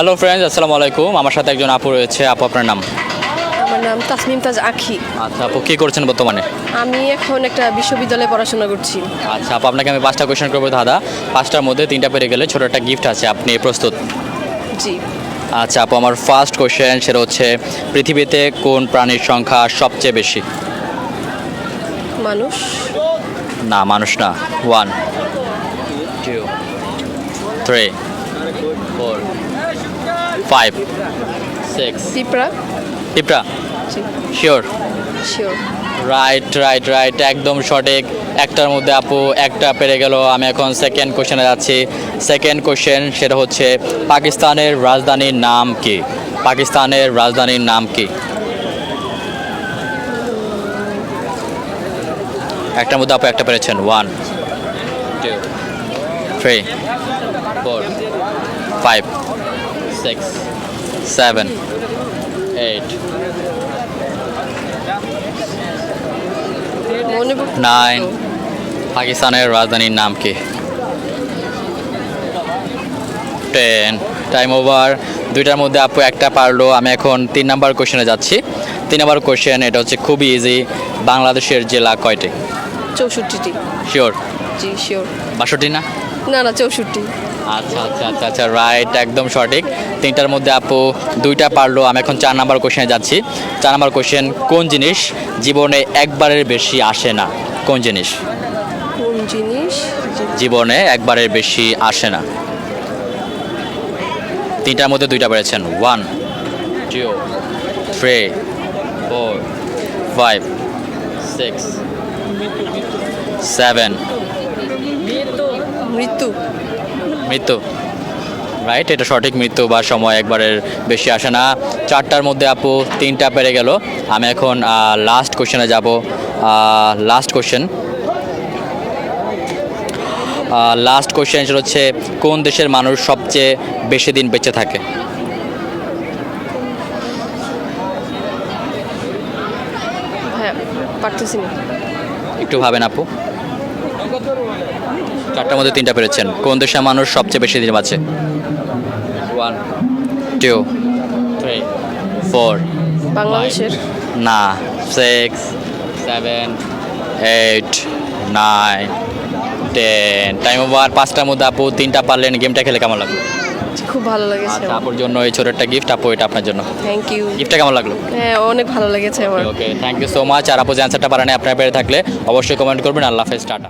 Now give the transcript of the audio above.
Hello friends আসসালামু আলাইকুম। আমার সাথে একজন আপু রয়েছে। আপু আপনার নাম? আমার নাম তাসমিম তাজ আখি। আচ্ছা আপু কী করছেন বর্তমানে? আমি এখন একটা বিশ্ববিদ্যালয়ে পড়াশোনা করছি। আচ্ছা আপু আপনাকে আমি পাঁচটা কোয়েশ্চেন করব দাদা পাঁচটার মধ্যে তিনটা পেরে গেলে ছোটো একটা গিফট আছে আপনি প্রস্তুত? জি। আচ্ছা আপু আমার ফার্স্ট কোয়েশ্চেন সেটা হচ্ছে পৃথিবীতে কোন প্রাণীর সংখ্যা সবচেয়ে বেশি? মানুষ? না মানুষ না। One two three four five six পিঁপড়া জি। Sure sure right right right একদম সঠিক। একটার মধ্যে আপু একটা পেরে গেল। আমি এখন সেকেন্ড কোশ্চেনে যাচ্ছি। সেকেন্ড কোশ্চেন সেটা হচ্ছে পাকিস্তানের রাজধানীর নাম কি? পাকিস্তানের রাজধানীর নাম কি? একটার মধ্যে আপু একটা পেরেছেন। One two three four five eight মনে পড়তে- নাইন পাকিস্তানের রাজধানীর নাম কি টেন টাইম ওভার দুইটার মধ্যে আপু একটা পারল। আমি এখন তিন নাম্বার কোশ্চেনে যাচ্ছি। তিন নাম্বার কোশ্চেন এটা হচ্ছে খুবই ইজি বাংলাদেশের জেলা কয়টি? চৌষট্টিটি। শিওর জি শিওর বাষট্টি না? না না চৌষট্টি। আচ্ছা আচ্ছা আচ্ছা আচ্ছা রাইট একদম সঠিক। তিনটার মধ্যে আপু দুইটা পারল। আমি এখন চার নাম্বার কোশ্চেনে যাচ্ছি। চার নাম্বার কোশ্চেন কোন জিনিস জীবনে একবারের বেশি আসে না? কোন জিনিস? কোন জিনিস? জীবনে একবারের বেশি আসে না। তিনটার মধ্যে দুইটা পেরেছেন। One two three four five six seven মৃত্যু। মৃত্যু রাইট এটা সঠিক মৃত্যু বা সময় একবারের বেশি আসে না। চারটার মধ্যে আপু তিনটা পেরে গেল। আমি এখন লাস্ট কোশ্চেনে যাব। লাস্ট কোশ্চেন লাস্ট কোশ্চেন সেটা হচ্ছে কোন দেশের মানুষ সবচেয়ে বেশি দিন বেঁচে থাকে? একটু ভাবেন আপু। চারটার মধ্যে তিনটা পেরেছেন। কোন দেশের মানুষ সবচেয়ে বেশি দিন বাঁচে? ওয়ান টু থ্রি ফোর বাংলাদেশের। না six seven eight nine ten time over পাঁচটার মধ্যে আপু তিনটা পারলেন গেমটা খেলে কেমন লাগল? খুব ভালো লেগেছে। আচ্ছা আপুর জন্য এই ছোট একটা গিফট আপু এটা আপনার জন্য। থ্যাংক ইউ গিফটটা কেমন লাগল? হ্যাঁ অনেক ভালো লেগেছে আমার। Okay thank you so much আর আপু যে অ্যান্সারটা পারেন আপনার পেরে থাকলে অবশ্যই কমেন্ট করবেন। আল্লাহ হাফেজ টাটা।